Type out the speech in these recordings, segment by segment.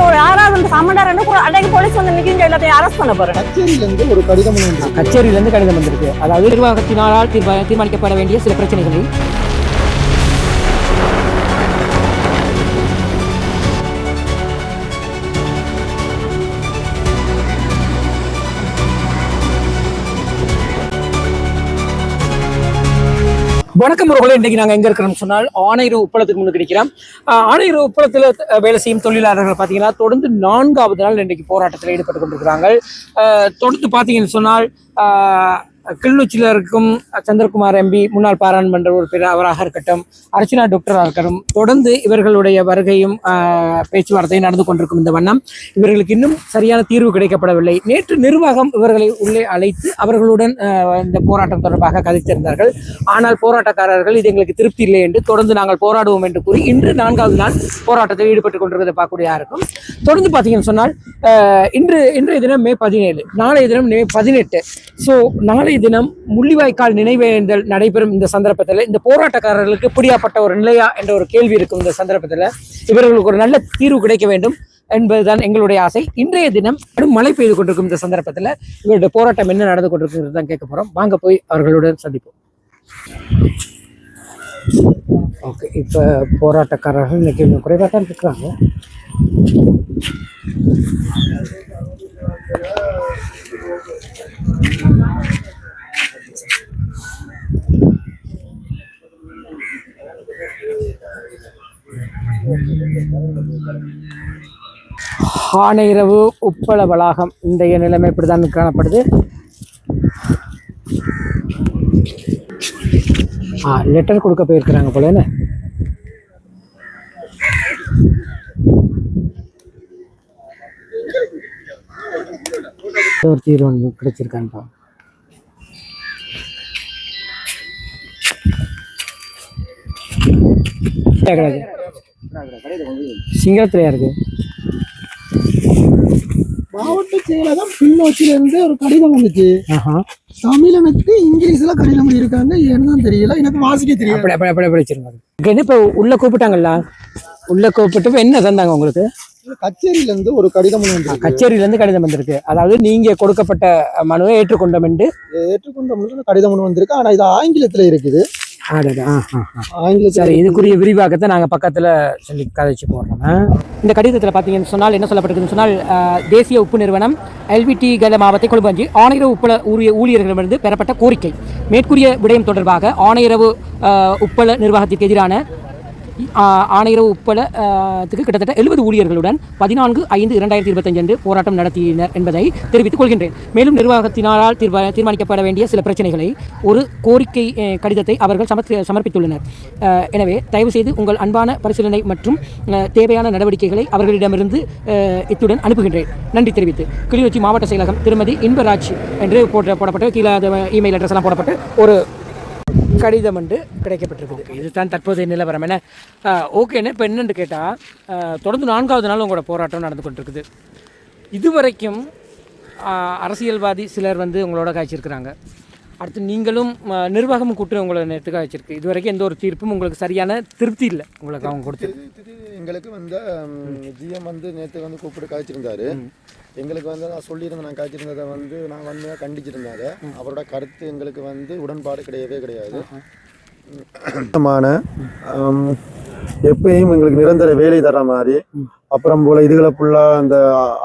ஒரு யாராவது வந்து சமண்டா ரெண்டு கூட அன்னைக்கு போலீஸ் வந்து நிற்கிங்க எல்லாத்தையும் அரெஸ்ட் பண்ண போறேன் கச்சேரியிலிருந்து ஒரு கடிதம். கச்சேரியிலிருந்து கடிதம் வந்திருக்கு அதாவது நிர்வாகத்தினால் தீர்மா- தீர்மானிக்கப்பட வேண்டிய சில பிரச்சனைகளை வணக்கம் உறவுகளே இன்றைக்கு நாங்கள் எங்கே இருக்கிறோம்னு சொன்னால் ஆணையர் உப்பளத்துக்கு முன்னே கிடைக்கிறோம் ஆஹ் ஆணையர் உப்பளத்தில் வேலை செய்யும் தொழிலாளர்கள் பார்த்தீங்கன்னா தொடர்ந்து நான்காவது நாள் இன்றைக்கு போராட்டத்தில் ஈடுபட்டு கொண்டிருக்கிறாங்க. தொடர்ந்து பார்த்தீங்கன்னு சொன்னால் கிளிநொச்சியில் இருக்கும் சந்திரகுமார் எம்பி முன்னாள் பாராளுமன்ற உறுப்பினர் அவராக இருக்கட்டும் அர்ச்சனா டாக்டராக இருக்கட்டும் தொடர்ந்து இவர்களுடைய வருகையும் பேச்சுவார்த்தையும் நடந்து கொண்டிருக்கும் இந்த வண்ணம். இவர்களுக்கு இன்னும் சரியான தீர்வு கிடைக்கப்படவில்லை. நேற்று நிர்வாகம் இவர்களை உள்ளே அழைத்து அவர்களுடன் இந்த போராட்டம் தொடர்பாக கதைத்திருந்தார்கள். ஆனால் போராட்டக்காரர்கள் இது எங்களுக்கு திருப்தி இல்லை என்று தொடர்ந்து நாங்கள் போராடுவோம் என்று கூறி இன்று நான்காவது நாள் போராட்டத்தில் ஈடுபட்டுக் கொண்டிருக்கிறத பார்க்கக்கூடிய இருக்கும். தொடர்ந்து பார்த்தீங்கன்னு சொன்னால் இன்று இன்றைய தினம் மே பதினேழு நாளைய தினம் மே பதினெட்டு. ஸோ நாளை நாளைய தினம் முள்ளிவாய்க்கால் நினைவேந்தல் நடைபெறும் இந்த சந்தர்ப்பத்தில். இந்த போராட்டக்காரர்களுக்கு பிடியாப்பட்ட ஒரு நிலையா என்ற ஒரு கேள்வி இருக்கும் இந்த சந்தர்ப்பத்தில். இவர்களுக்கு ஒரு நல்ல தீர்வு கிடைக்க வேண்டும் என்பதுதான் எங்களுடைய ஆசை. இன்றைய தினம் கடும் மழை பெய்து கொண்டிருக்கும் இந்த சந்தர்ப்பத்தில் இவருடைய போராட்டம் என்ன நடந்து கொண்டிருக்கிறது தான் கேட்க போகிறோம் வாங்க போய் அவர்களுடன் சந்திப்போம். ஓகே இப்போ போராட்டக்காரர்கள் இன்னைக்கு கொஞ்சம் குறைவாக தான் இருக்கிறாங்க. ஆனையிரவு உப்பள வளாகம். இன்றைய நிலைமை இப்படிதான் காணப்படுது. ஆ லெட்டர் கொடுக்க போயிருக்கிறாங்க போல என்ன? ஒரு தீர்வு ஒன்று கிடைச்சிருக்கான்ப்பா சிங்கத்திலையா சிங்களத்திலையா இருக்கு? மாவட்ட செயலகம் பின்னோக்கிலிருந்து ஒரு கடிதம் வந்துச்சு. தமிழனுக்கு இங்கிலீஷ்ல கடிதம் இருக்காங்க. ஏன்னு தான் தெரியல. எனக்கு வாசிக்க தெரியல அப்படி அப்படி அப்படி படிச்சிருங்க என்ன இப்போ உள்ள கூப்பிட்டாங்கல்ல? உள்ள கூப்பிட்டு என்ன தந்தாங்க உங்களுக்கு? கச்சேரியில இருந்து ஒரு கடிதம் ஒண்ணு வந்திருக்கு. கச்சேரியில இருந்து கடிதம் வந்திருக்கு. அதாவது நீங்க கொடுக்கப்பட்ட மனுவை ஏற்றுக்கொண்டோம் என்று. ஏற்றுக்கொண்ட முறையில் கடிதம் ஒண்ணு வந்திருக்கு. ஆனா இது ஆங்கிலத்துல இருக்குது. சரி இதுக்குரிய விரிவாக்கத்தை நாங்க பக்கத்துல சொல்லி கதைச்சு போடுறோம். இந்த கடிதத்தில் பார்த்தீங்கன்னு சொன்னால் என்ன சொல்லப்பட்டிருக்குன்னு சொன்னால் தேசிய உப்பு நிறுவனம் எல்விடி கல மாவட்ட கொழும்பஞ்சு ஆணையரவு உப்பள ஊழிய ஊழியர்களிடமிருந்து பெறப்பட்ட கோரிக்கை மேற்கூறிய விடயம் தொடர்பாக ஆணையரவு உப்பள நிர்வாகத்திற்கு எதிரான ஆணையரவு உப்பள கிட்டத்தட்ட எழுபது ஊழியர்களுடன் பதினான்கு ஐந்து இரண்டாயிரத்தி இருபத்தஞ்சு அன்று போராட்டம் நடத்தினர் என்பதை தெரிவித்துக் கொள்கின்றேன். மேலும் நிர்வாகத்தினால் தீர்மானிக்கப்பட வேண்டிய சில பிரச்சனைகளை ஒரு கோரிக்கை கடிதத்தை அவர்கள் சமர்ப்பித்துள்ளனர். எனவே தயவு செய்து உங்கள் அன்பான பரிசீலனை மற்றும் தேவையான நடவடிக்கைகளை அவர்களிடமிருந்து இத்துடன் அனுப்புகின்றேன். நன்றி தெரிவித்து. கிளிநொச்சி மாவட்ட செயலகம் திருமதி இன்பராஜ் என்று போட்ட போடப்பட்ட கீழே இமெயில் அட்ரஸ் எல்லாம் போடப்பட்டு ஒரு கடிதம் வந்து கிடைக்கப்பட்டிருக்குது இதுதான் தற்போதைய நிலவரம். என்ன ஓகேன்னு இப்போ என்னென்னு கேட்டால் தொடர்ந்து நான்காவது நாள் உங்களோட போராட்டம் நடந்து கொண்டிருக்குது. இதுவரைக்கும் அரசியல்வாதி சிலர் வந்து உங்களோட காய்ச்சிருக்கிறாங்க. அடுத்து நீங்களும் நிர்வாகமும் கூட்டு உங்களை நேற்று காய்ச்சிருக்கு இது வரைக்கும் எந்த ஒரு தீர்ப்பும் உங்களுக்கு சரியான திருப்தி இல்லை. உங்களுக்கு அவங்க கொடுத்து. எங்களுக்கு வந்து ஜிஎம் வந்து நேற்று வந்து கூப்பிட்டு காய்ச்சிருந்தாரு. எங்களுக்கு வந்து நான் சொல்லியிருந்தேன் நான் காய்ச்சிருந்ததை வந்து நான் வன்மையாக கண்டிச்சிருந்தாங்க. அவரோட கருத்து எங்களுக்கு வந்து உடன்பாடு கிடையவே கிடையாது. எப்பயும் எங்களுக்கு நிரந்தர வேலை தர மாதிரி அப்புறம் போல இதுகளை ஃபுல்லாக அந்த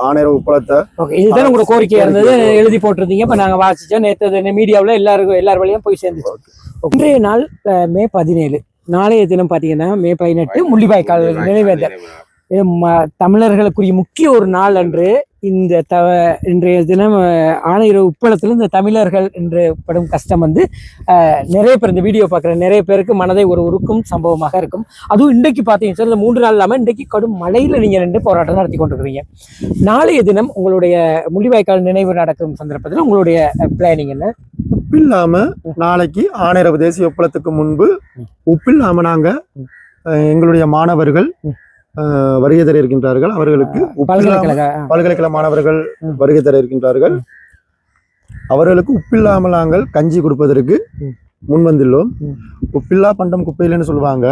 ஆணையர் உப்பளத்தை ஓகே இதுதான் உங்களோட கோரிக்கையாக இருந்தது? எழுதி போட்டிருந்தீங்க இப்போ நாங்கள் வாசித்தோம் நேற்று மீடியாவில் எல்லாருக்கும் எல்லார் வழியும் போய் சேர்ந்துச்சு. இன்றைய நாள் மே பதினேழு. நாளைய தினம் பார்த்தீங்கன்னா மே பதினெட்டு முள்ளிவாய்க்கால் நினைவேந்தல். தமிழர்களுக்குரிய முக்கிய ஒரு நாள் அன்று இந்த த இன்றைய தினம் ஆணையர் உப்பளத்தில் இந்த தமிழர்கள் என்று படும் கஷ்டம் வந்து நிறைய பேர் இந்த வீடியோ பார்க்குற நிறைய பேருக்கு மனதை ஒரு உருக்கும் சம்பவமாக இருக்கும். அதுவும் இன்றைக்கு பார்த்தீங்கன்னா சார் இந்த மூன்று நாள் இல்லாமல் இன்றைக்கு கடும் மழையில் நீங்கள் ரெண்டு போராட்டம் நடத்தி கொண்டிருக்கிறீங்க. நாளைய தினம் உங்களுடைய முள்ளிவாய்க்கால் நினைவு நடக்கும் சந்தர்ப்பத்தில் உங்களுடைய பிளானிங் என்ன? உப்பில்லாம நாளைக்கு ஆணையரவு தேசிய ஒப்பளத்துக்கு முன்பு உப்பில்லாம நாங்க அஹ், எங்களுடைய மாணவர்கள் வருகை தர இருக்கின்றார்கள் அவர்களுக்கு பல்கலைக்கழக மாணவர்கள். வருகை தர இருக்கின்றார்கள் அவர்களுக்கு உப்பில்லாமல் நாங்கள் கஞ்சி கொடுப்பதற்கு. முன் வந்துள்ளோம். உப்பில்லா பண்டம் குப்பையிலன்னு சொல்லுவாங்க.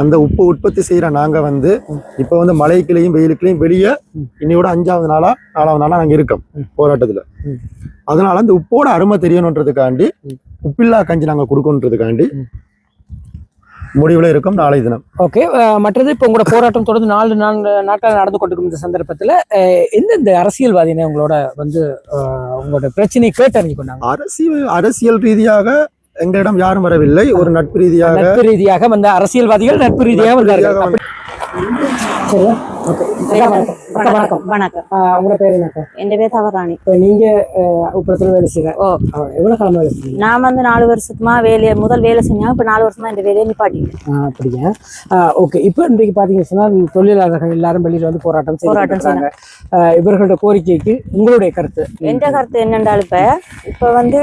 அந்த உப்பு உற்பத்தி செய்யற நாங்க வந்து இப்ப வந்து மழைக்குள்ளேயும் வெயிலுக்குள்ளேயும் வெளியே இன்னையோட அஞ்சாவது நாளா நாலாவது நாளா நாங்க இருக்கோம் போராட்டத்துல. அதனால அந்த உப்போட அருமை தெரியணுன்றதுக்காண்டி உப்பில்லா கஞ்சி நாங்க கொடுக்கணுன்றதுக்காண்டி முடிவுல இருக்கும் நாளை தினம். ஓகே மற்றது இப்போ உங்களோட போராட்டம் தொடர்ந்து நாலு நான்கு நாட்கள் நடந்து கொண்டிருக்கும் இந்த சந்தர்ப்பத்தில் எந்தெந்த அரசியல்வாதினை உங்களோட வந்து உங்களோட பிரச்சனையை கேட்டறிஞ்சு கொண்டாங்க? அரசியல் அரசியல் ரீதியாக எங்களிடம் யாரும் வரவில்லை. ஒரு நட்பு ரீதியாக நட்பு ரீதியாக வந்த அரசியல் நட்பு ரீதியாக வந்தார்கள். வணக்கம். வணக்கம். உங்களோட பேர் என்னக்கா என் பேர் தவறாணி இப்போ நீங்க அஹ், உப்பளத்துல வேலை செய்யற ஓ. எவ்வளவு காலமா வேலை செய்றீங்க? நான் வந்து நாலு வருஷமா வேலையை முதல் வேலை செஞ்சேன் இப்போ நாலு வருஷமா இந்த வேலையை நிப்பாட்டிட்டேன் ஆஹ், அப்படியா? ஓகே. இப்போ இன்றைக்கு பாத்தீங்கன்னு சொன்னா தொழிலாளர்கள் எல்லாரும் வெளியில வந்து போராட்டம் போராட்டம் செய்யறாங்க இவர்களோட கோரிக்கைக்கு உங்களுடைய கருத்து? எந்த கருத்து என்னென்றால் இப்போ இப்போ வந்து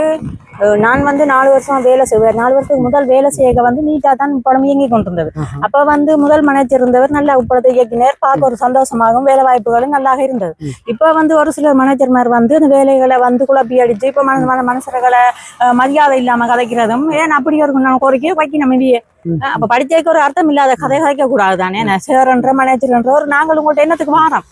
நான் வந்து நாலு வருஷம் வேலை செய்வேன் நாலு வருஷத்துக்கு முதல் வேலை செய்ய வந்து நீட்டாக தான் படம் இயங்கி கொண்டிருந்தது அப்போ வந்து முதல் மேனேஜர் இருந்தவர் நல்ல உப்பளத்தை இயக்கினர் பார்க்க ஒரு சந்தோஷமாகவும் வேலை வாய்ப்புகளும் நல்லாக இருந்தது இப்போ வந்து ஒரு சிலர் மேனேஜர்மார் வந்து அந்த வேலைகளை வந்து குழப்பி அடிச்சு இப்போ மன மன மனுஷர்களை மரியாதை இல்லாமல் கதைக்கிறதும் ஏன் அப்படி ஒரு நான் கோரிக்கையை வைக்கணும் அஹ், அப்ப படிச்சதுக்கு ஒரு அர்த்தம் இல்லாத கதை கதைக்க கூடாது தானே சேர்ன்ற மேனேஜர்ன்ற ஒரு நாங்கள் உங்கள்கிட்ட என்னத்துக்கு வாரம்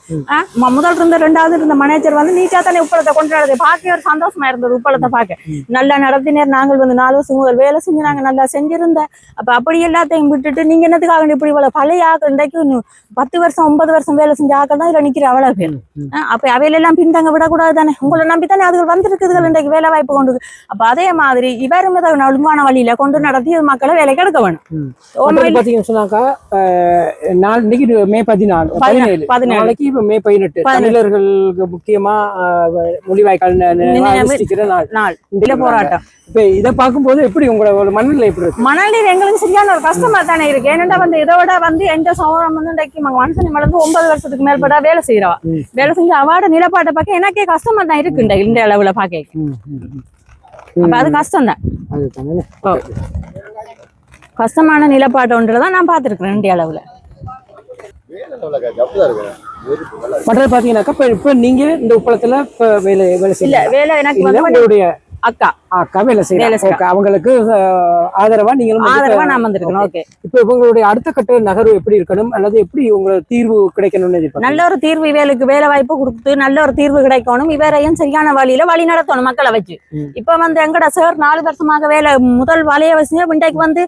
முதல் இருந்த ரெண்டாவது இருந்த மேனேஜர் வந்து நீட்டா தானே உப்பளத்தை கொண்டாடுறது பார்க்க ஒரு சந்தோஷமா இருந்தது உப்பளத்தை பார்க்க. நல்லா நடத்தினர். நாங்கள் வந்து நாலு வருஷம் முதல் வேலை செஞ்சு நாங்க நல்லா செஞ்சிருந்தேன் அப்ப அப்படி எல்லாத்தையும் விட்டுட்டு நீங்க என்னத்துக்காக இப்படி இவ்வளவு பழைய ஆக்கள்? இன்றைக்கு பத்து வருஷம் ஒன்பது வருஷம் வேலை செஞ்ச ஆக்கள் தான் இதுல நிக்கிற அவ்வளவு பேர். அப்ப அவையில எல்லாம் பின்தங்க விடக்கூடாது தானே உங்களை நம்பி தானே அதுகள் வந்திருக்குதுகள் இன்றைக்கு வேலை வாய்ப்பு கொண்டு? அப்ப அதே மாதிரி இவரும் ஒழுங்கான வழியில கொண்டு நடத்தி மக்களை வேலைக்கு எடுக்க வேணும். பாத்தீங்கன்னு சொன்னாக்கா இன்னைக்கு மே பதினாலு பதினேழு. நாளைக்கு இப்ப மே பதினெட்டு. தமிழர்களுக்கு முக்கியமா மொழிவாய்க்கால் நி- நி- நினைவு- அனுஷ்டிக்கிற நாள். இந்த போராட்டம். இப்ப இதை பார்க்கும்போது எப்படி உங்களோட மனநிலை எப்படி இருக்கு? மணலில் எங்களுக்கு சரியான ஒரு கஷ்டமா தானே இருக்கு. ஏன்னா வந்து இதோட வந்து எந்த சமூகம் வந்து இன்றைக்கு மனுஷன் ஒன்பது வருஷத்துக்கு மேற்பட்டா வேலை செய்யறவா. வேலை செஞ்சு அவார்டு நிலப்பாட்டை பார்க்க எனக்கே கஷ்டமா தான் இருக்கு இந்த அளவுல பார்க்க. அப்ப அது கஷ்டம் தான் கஷ்டமான நிலப்பாடு ஒன்றுதான் நான் பார்த்திருக்கிறேன் இந்த அளவுல. மற்றது பாத்தீங்கன்னாக்கா இப்ப இப்ப நீங்க இந்த உப்பளத்துல இப்ப வேலை வேலை இல்ல செய்யல வேலை எனக்கு வந்து உங்களுடைய அக்கா. வேலை செய்யறாங்க அவங்களுக்கு ஆதரவா நீங்களும் ஆதரவா ஓகே. இப்ப உங்களுடைய அடுத்த கட்ட நகர்வு எப்படி இருக்கணும்? அல்லது எப்படி உங்களுக்கு தீர்வு கிடைக்கணும்னு? நல்ல ஒரு தீர்வு இவளுக்கு வேலை வாய்ப்பு கொடுத்து நல்ல ஒரு தீர்வு கிடைக்கணும். இவரையும் சரியான வழியில வழி நடத்தணும் மக்களை வச்சு. இப்ப வந்து எங்கட சார் நாலு வருஷமாக வேலை முதல் வலைய வச்சு இன்றைக்கு வந்து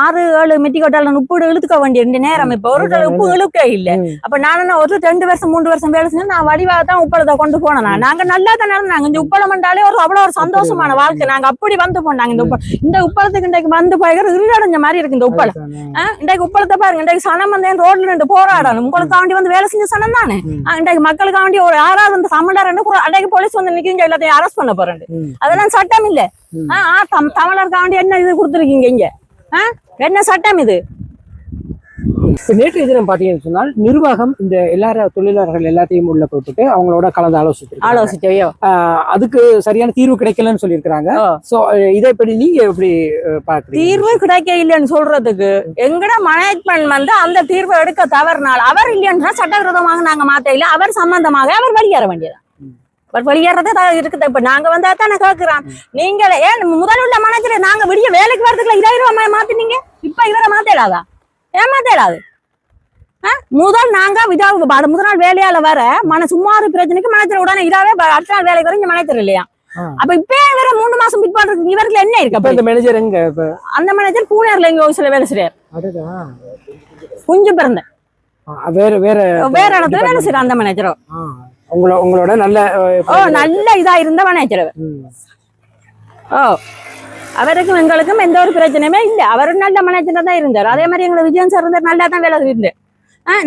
ஆறு ஏழு மெட்டிக்கோட்டால உப்பு இழுத்துக்க வேண்டிய இந்த நேரம். இப்ப ஒரு உப்பு இழுக்க இல்ல. அப்ப நான் ஒரு ரெண்டு வருஷம் மூன்று வருஷம் வேலை செஞ்சு நான் வடிவா தான் உப்பளத்தை கொண்டு போனேன். நாங்க நல்லா தான் நடந்தாங்க இந்த உப்பளம் என்றாலே ஒரு அவ்வளவு ஒரு சந்தோஷமான வாழ்க்கை நாங்க அப்படி வந்து போனாங்க. இந்த உப்பளம் இந்த உப்பளத்துக்கு இன்றைக்கு வந்து போய்கிற இருளடைஞ்ச மாதிரி இருக்கு இந்த உப்பளம். இன்றைக்கு உப்பளத்தை பாருங்க இன்றைக்கு சனம் வந்து ரோட்ல நின்று போராடணும்? உங்களுக்காண்டி வந்து வேலை செஞ்ச சனம் தானே? இன்றைக்கு மக்களுக்காண்டி ஒரு ஆறாவது வந்து சமண்டர் அன்றைக்கு போலீஸ் வந்து நிக்கிறீங்க எல்லாத்தையும் அரெஸ்ட் பண்ண போறேன். அதெல்லாம் சட்டம் இல்ல. தமிழருக்காண்டி என்ன இது கொடுத்துருக்கீங்க இங்க? என்ன சட்டம் இது? இப்ப நேற்று தினம் பாத்தீங்கன்னு சொன்னால் நிர்வாகம் இந்த எல்லார தொழிலாளர்கள் எல்லாத்தையும் உள்ள கூப்பிட்டு அவங்களோட கலந்து ஆலோசித்து ஆலோசிச்சவையோ அதுக்கு சரியான தீர்வு கிடைக்கலன்னு சொல்லியிருக்கிறாங்க. சோ இதை எப்படி நீங்க எப்படி அஹ், பாக்குறீங்க? தீர்வு கிடைக்க இல்லைன்னு சொல்றதுக்கு எங்கட மேனேஜ்மெண்ட் வந்து அந்த தீர்வை எடுக்க தவறினால் அவர் இல்லைன்னா சட்டவிரோதமாக நாங்க மாத்த இல்ல. அவர் சம்பந்தமாக அவர் வெளியேற வேண்டியதான் அவர் வெளியேறதே தான் இருக்குது. இப்ப நாங்க வந்து அதானே கேக்குறோம். நீங்க ஏன் முதல் உள்ள மேனேஜர் நாங்க விடிய வேலைக்கு வரதுக்குள்ள இருபது ரூபாய் மாத்தினீங்க இப்ப இவரை மாத்தேடாதா ஏன் மாத்தேடாது? முதல் நாங்க இதா முதல் நாள் வேலையால வர மன ஒரு பிரச்சனைக்கு மேனேஜர் உடனே இதாவே அடுத்த நாள் வேலைக்கு வர இங்க மேனேஜர் இல்லையா. அப்ப இப்ப வேற மூணு மாசம் பிட் பண்றதுக்கு இவருக்கு என்ன இருக்கு இந்த மேனேஜர் எங்க அந்த மேனேஜர் பூனேர்ல இங்க ஆஃபீஸ்ல வேலை செய்யறாரு அதுதான் குஞ்சு பிறந்த. வேற வேற வேற இடத்துல வேலை செய்யற அந்த மேனேஜரோ ஆ, உங்கள உங்களோட நல்ல ஓ நல்ல இதா இருந்த மேனேஜர். ஓ அவருக்கும் எங்களுக்கும் எந்த ஒரு பிரச்சனையுமே இல்ல. அவரும் நல்ல மேனேஜர் தான் இருந்தார். அதே மாதிரி எங்களை விஜயன் சார் இருந்தார். நல்லா தான் வேலை இருந்தார்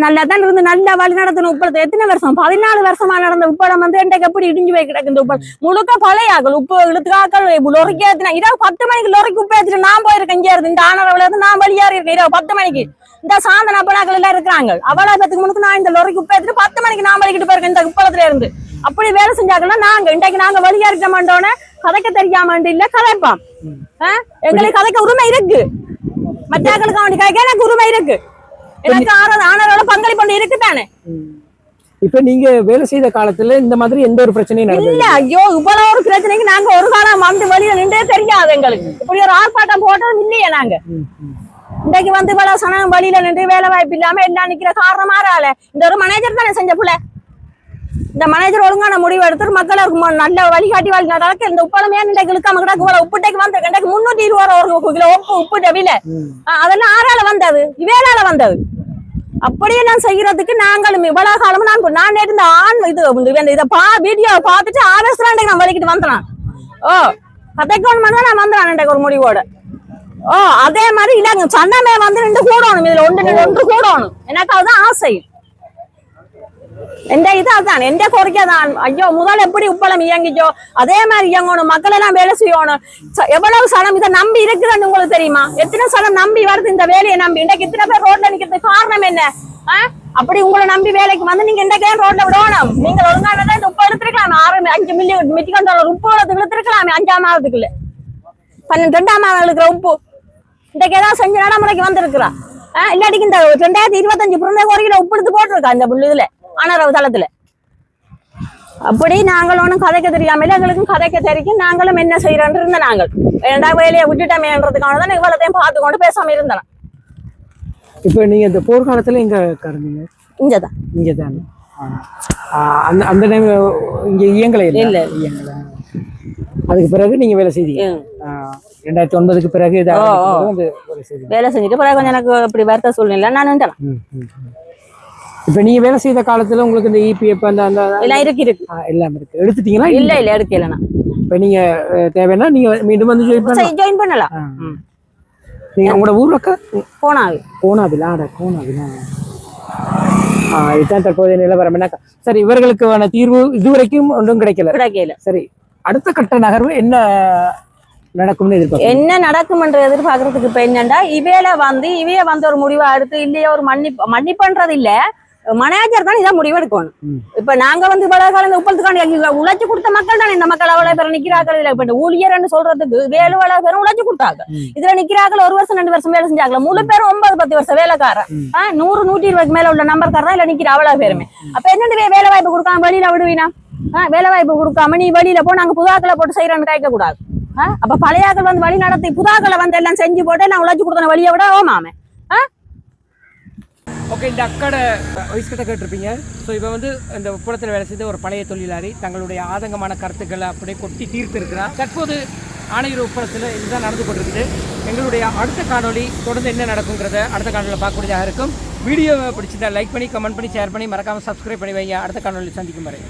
நல்லா தான் இருந்து நல்லா வழி நடத்தின உப்பளத்தை. எத்தனை வருஷம்? பதினாலு வருஷமா நடந்த உப்பளம் வந்து என்கிட்ட எப்படி இடிஞ்சு போய் கிடக்கு இந்த உப்பளம்? முழுக்க பழையாக்கள் உப்பு இழுத்துக்காக்கள் லொரிக்கு ஏத்தினா. இரவு பத்து மணிக்கு லொரிக்கு உப்பு ஏற்றிட்டு நான் போயிருக்கேன் இங்கே இருந்து. இந்த ஆனரவுல இருந்து நான் வெளியாறி இருக்கேன். இரவு பத்து மணிக்கு. இந்த சாந்தன அப்பனாக்கள் எல்லாம் இருக்கிறாங்க. அவ்வளவு பேத்துக்கு முன்னுக்கு நான் இந்த லொரிக்கு உப்பு ஏற்றிட்டு பத்து மணிக்கு நான் வலிக்கிட்டு போயிருக்கேன் இந்த உப்பளத்துல இருந்து. அப்படி வேலை செஞ்சாங்கன்னா நாங்க இன்றைக்கு நாங்க வெளியாறிட்ட மாட்டோன்னே கதைக்க தெரியாம இல்ல கதைப்பான் எங்களுக்கு கதைக்க உரிமை இருக்கு. மற்றாக்களுக்கு அவனுக்கு எனக்கு உரிமை இருக்கு. ஆனரோட பங்களிப்பு இருக்கு தானே? இப்ப நீங்க வேலை செய்த காலத்துல இந்த மாதிரி எந்த ஒரு பிரச்சனையும் நடந்தது இல்ல ஐயோ இவ்வளவு ஒரு பிரச்சனைக்கு நாங்க ஒரு காலம் வந்து வெளியில நின்றே தெரியாது எங்களுக்கு. இப்படி ஒரு ஆர்ப்பாட்டம் போட்டதும் இல்லையே நாங்க. இன்றைக்கு வந்து இவ்வளவு சனம் வழியில நின்று வேலை வாய்ப்பு இல்லாம எல்லாம் நிக்கிற காரணமா ஆள? இந்த ஒரு மேனேஜர் தானே செஞ்ச புள்ள? இந்த மேனேஜர் ஒழுங்கான முடிவு எடுத்து மக்களுக்கு நல்ல வழிகாட்டி வழி நடக்க இந்த உப்பளமே இன்றைக்கு இழுக்காம கிடக்கு. இவ்வளவு உப்புட்டைக்கு வந்து இன்றைக்கு முன்னூத்தி இருபது ரூபா ஒரு கிலோ உப்பு உப்பு டபில அதெல்லாம் ஆறால வந்தது. இவேலால வந்தது. அப்படியே நான் செய்யறதுக்கு நாங்களும் இவ்வளவு காலமும் நான் நான் நேற்று இந்த ஆண் இது இந்த இதை பா வீடியோ பார்த்துட்டு ஆவேசலாம் நான் வலிக்கிட்டு வந்தேன் ஓ கதைக்கோணும் தான் நான் வந்தேன் ஒரு முடிவோட. ஓ அதே மாதிரி இல்லைங்க சன்னமே வந்து ரெண்டு கூடணும். இதுல ஒன்று ஒன்று கூடணும். எனக்கு அதுதான் ஆசை. எந்த இது அதான் எந்த கோரிக்கை தான் ஐயோ முதல் எப்படி உப்பளம் இயங்கிச்சோ அதே மாதிரி இயங்கணும் மக்கள் எல்லாம் வேலை செய்யணும் எவ்வளவு சனம் இதை நம்பி இருக்குதுன்னு உங்களுக்கு தெரியுமா எத்தனை சனம் நம்பி வருது இந்த வேலையை நம்பி இன்றைக்கு இத்தனை பேர் ரோட்ல நிக்கிறதுக்கு காரணம் என்ன அப்படி உங்களை நம்பி வேலைக்கு வந்து நீங்க இன்றைக்கு ஏன் ரோட்ல விடணும் நீங்க ஒழுங்கானதை உப்பு எடுத்துருக்கலாம் ஆறு அஞ்சு மில்லியன் மிச்சிக்கன் டாலர் உப்பு எடுத்து எடுத்துருக்கலாமே அஞ்சாம் மாதத்துக்குள்ள பன்னெண்டு ரெண்டாம் மாதம் இருக்கிற உப்பு இன்றைக்கு ஏதாவது செஞ்சு நடைமுறைக்கு வந்திருக்கிறா இல்லாட்டிக்கு இந்த ரெண்டாயிரத்தி இருபத்தஞ்சு பிறந்த கோரிக்கையில உப்பு எடுத்து போட்டிருக்கா இந்த புள்ளி இதுல ஆனரவு தளத்துல. அப்படி நாங்கள் ஒன்றும் கதைக்க தெரியாமல் எங்களுக்கும் கதைக்க தெரியும். நாங்களும் என்ன செய்யறோன்னு இருந்த நாங்கள். ஏன்டா வேலையை விட்டுட்டோமேன்றதுக்கான தான் இவ்வளோத்தையும் பார்த்து கொண்டு பேசாம இருந்தோம். இப்போ நீங்கள் இந்த போர்க்காலத்தில் எங்கே கறந்தீங்க இங்கே தான் இங்கே தானே அந்த அந்த டைம் இங்கே இயங்கலை இல்ல. இல்லை இயங்கலை. அதுக்கு பிறகு நீங்கள் வேலை செய்தீங்க? ரெண்டாயிரத்தி ஒன்பதுக்கு பிறகு வேலை செஞ்சுட்டு பிறகு கொஞ்சம் எனக்கு இப்படி வருத்த சூழ்நிலை நான் ம். இப்போ நீங்கள் வேலை செய்த காலத்தில் உங்களுக்கு இந்த இபிஎஃப் அந்த அந்த எல்லாம் இருக்கு இருக்கு. எல்லாம் இருக்கு. எடுத்துட்டீங்களா? இல்ல இல்ல எடுக்கல நான் இப்போ நீங்கள் தேவைன்னா நீங்கள் மீண்டும் வந்து ஜாயின் பண்ணலாம். ஜாயின் பண்ணலாம். நீங்கள் உங்களோட ஊர்லக்கா போனாது கோனாவிலா அட கோனாவிலா ஆ இதுதான் தற்போதைய நிலவரம். என்ன சரி இவர்களுக்கான தீர்வு இதுவரைக்கும் ஒன்றும் கிடைக்கல. கிடைக்கல. சரி அடுத்த கட்ட நகர்வு என்ன நடக்கும்னு எதிர்பார்க்க என்ன நடக்கும்ன்ற எதிர்பார்க்கறதுக்கு இப்ப என்னண்டா? இவையில வந்து இவைய வந்து ஒரு முடிவை எடுத்து இல்லையே ஒரு மன்னிப்பு மன்னிப்புன்றது இல்ல மேனேஜர் தான் இதை முடிவு எடுக்கணும். இப்ப நாங்க வந்து இவ்வளவு காலம் இந்த உப்பளத்துக்காண்டி உழைச்சு கொடுத்த மக்கள் தானே இந்த மக்கள் அவ்வளவு பேர் நிக்கிறார்கள்? இல்ல இப்ப ஊழியர்னு சொல்றதுக்கு வேலு அவ்வளவு பேரும் உழைச்சு கொடுத்தாங்க. இதுல நிக்கிறார்கள் ஒரு வருஷம் ரெண்டு வருஷம் வேலை செஞ்சாங்களா? முழு பேரும் ஒன்பது பத்து வருஷம் வேலைக்காரன். ஆஹ் நூறு நூற்றி இருபதுக்கு மேல உள்ள நம்பர்காரன் தான் இல்ல நிக்கிற அவ்வளவு பேருமே. அப்ப என்னண்டு வேலை வாய்ப்பு கொடுக்காம வெளியில விடுவீனா? வேலை வாய்ப்பு கொடுக்காம நீ வெளியில போ நாங்க புதாக்களை போட்டு செய்யறோம்னு கேட்க கூடாது. அப்ப பழையாக்கள் வந்து வழி நடத்தி புதாக்களை வந்து எல்லாம் செஞ்சு போட்டு நான் உழைச்சு கொடுத்தன வழியை விட ஓமாமே ஓகே இந்த அக்கடை வயசு கிட்ட கேட்டிருப்பீங்க. ஸோ இப்போ வந்து இந்த உப்புறத்தில் வேலை செய்த ஒரு பழைய தொழிலாளி. தங்களுடைய ஆதங்கமான கருத்துக்களை அப்படியே கொட்டி தீர்த்திருக்கிறார் தற்போது ஆணையர் உப்புறத்தில் இதுதான் நடந்து கொண்டிருக்குது. எங்களுடைய அடுத்த காணொளி தொடர்ந்து என்ன நடக்குங்கிறத அடுத்த காணொலியில் பார்க்கக்கூடியதாக இருக்கும். வீடியோவை பிடிச்சிருந்தா லைக் பண்ணி கமெண்ட் பண்ணி ஷேர் பண்ணி மறக்காமல் சப்ஸ்கிரைப் பண்ணி வைங்க. அடுத்த காணொலி சந்திக்கும் வரை.